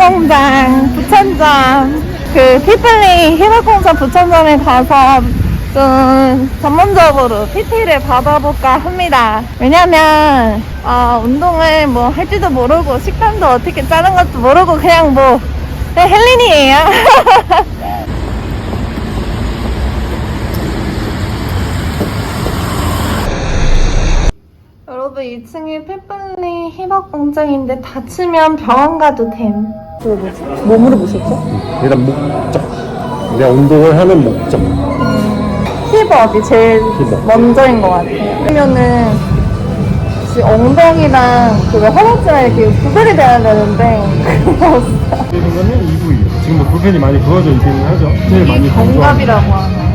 힙합공장 부천점 그 피플리 힙합공장 부천점에 가서 좀 전문적으로 PT를 받아볼까 합니다. 왜냐면 어, 운동을 뭐 할지도 모르고 식단도 어떻게 짜는 것도 모르고 그냥 뭐 그냥 헬린이에요. 여러분 2층이 피플리 힙합 공장인데 다치면 병원 가도 됨. 그거 뭐지? 뭐 물어보셨죠? 일단 목적. 내가 운동을 하는 목적. 힙업이 제일 힙업. 먼저인 것 같아요. 그러면은 혹시 엉덩이랑 그거 허벅지랑 이렇게 구별이 돼야 되는데 그거. 되는 거는 이부위. 지금 뭐 불펜이 많이 부어져 있기는 하죠. 제일 많이 강조하는. 견갑이라고 하나.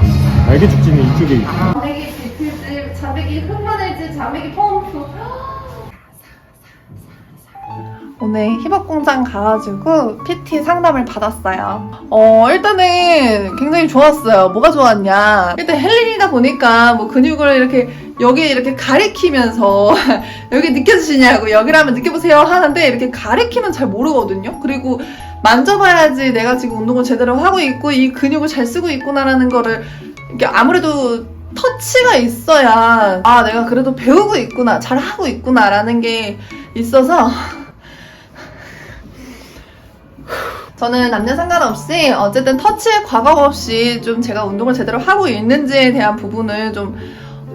날개 축지는 이쪽에 있고. 자백이 비틀즈, 자백이 흑마늘즈, 자백이 펌프. 오늘 힙업 공장 가가지고 PT 상담을 받았어요. 어, 일단은 굉장히 좋았어요. 뭐가 좋았냐. 일단 헬린이다 보니까 뭐 근육을 이렇게 여기 이렇게 가리키면서 여기 느껴지시냐고 여기라면 느껴보세요 하는데 이렇게 가리키면 잘 모르거든요. 그리고 만져봐야지 내가 지금 운동을 제대로 하고 있고 이 근육을 잘 쓰고 있구나라는 거를 이게 아무래도 터치가 있어야 아 내가 그래도 배우고 있구나 잘 하고 있구나라는 게 있어서 저는 남녀 상관없이 어쨌든 터치의 과거 없이 좀 제가 운동을 제대로 하고 있는지에 대한 부분을 좀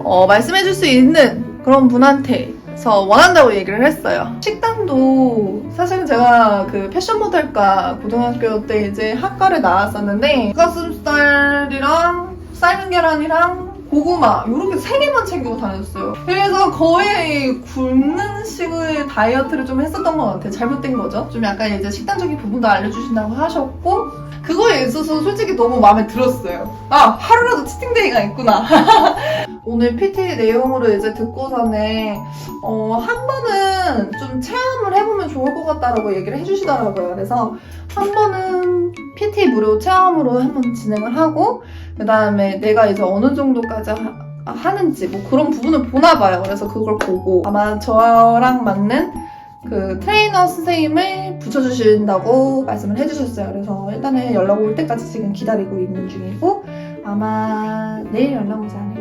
어, 말씀해 줄 수 있는 그런 분한테 서 원한다고 얘기를 했어요. 식단도 사실은 제가 그 패션 모델과 고등학교 때 이제 학과를 나왔었는데 가슴살이랑 삶은 계란이랑 고구마 이렇게 세 개만 챙기고 다녔어요. 그래서 거의 굶는 식의 다이어트를 좀 했었던 것 같아요. 잘못된 거죠. 좀 약간 이제 식단적인 부분도 알려주신다고 하셨고 그거에 있어서 솔직히 너무 마음에 들었어요. 아 하루라도 치팅데이가 있구나. 오늘 PT 내용으로 이제 듣고서는 어, 한 번은 좀 체험을 해보면 좋을 것 같다라고 얘기를 해주시더라고요. 그래서 한 번은 PT 무료 체험으로 한번 진행을 하고 그 다음에 내가 이제 어느 정도까지 하, 하는지 뭐 그런 부분을 보나 봐요. 그래서 그걸 보고 아마 저랑 맞는 그 트레이너 선생님을 붙여주신다고 말씀을 해주셨어요. 그래서 일단은 연락 올 때까지 지금 기다리고 있는 중이고 아마 내일 연락 오지 않을까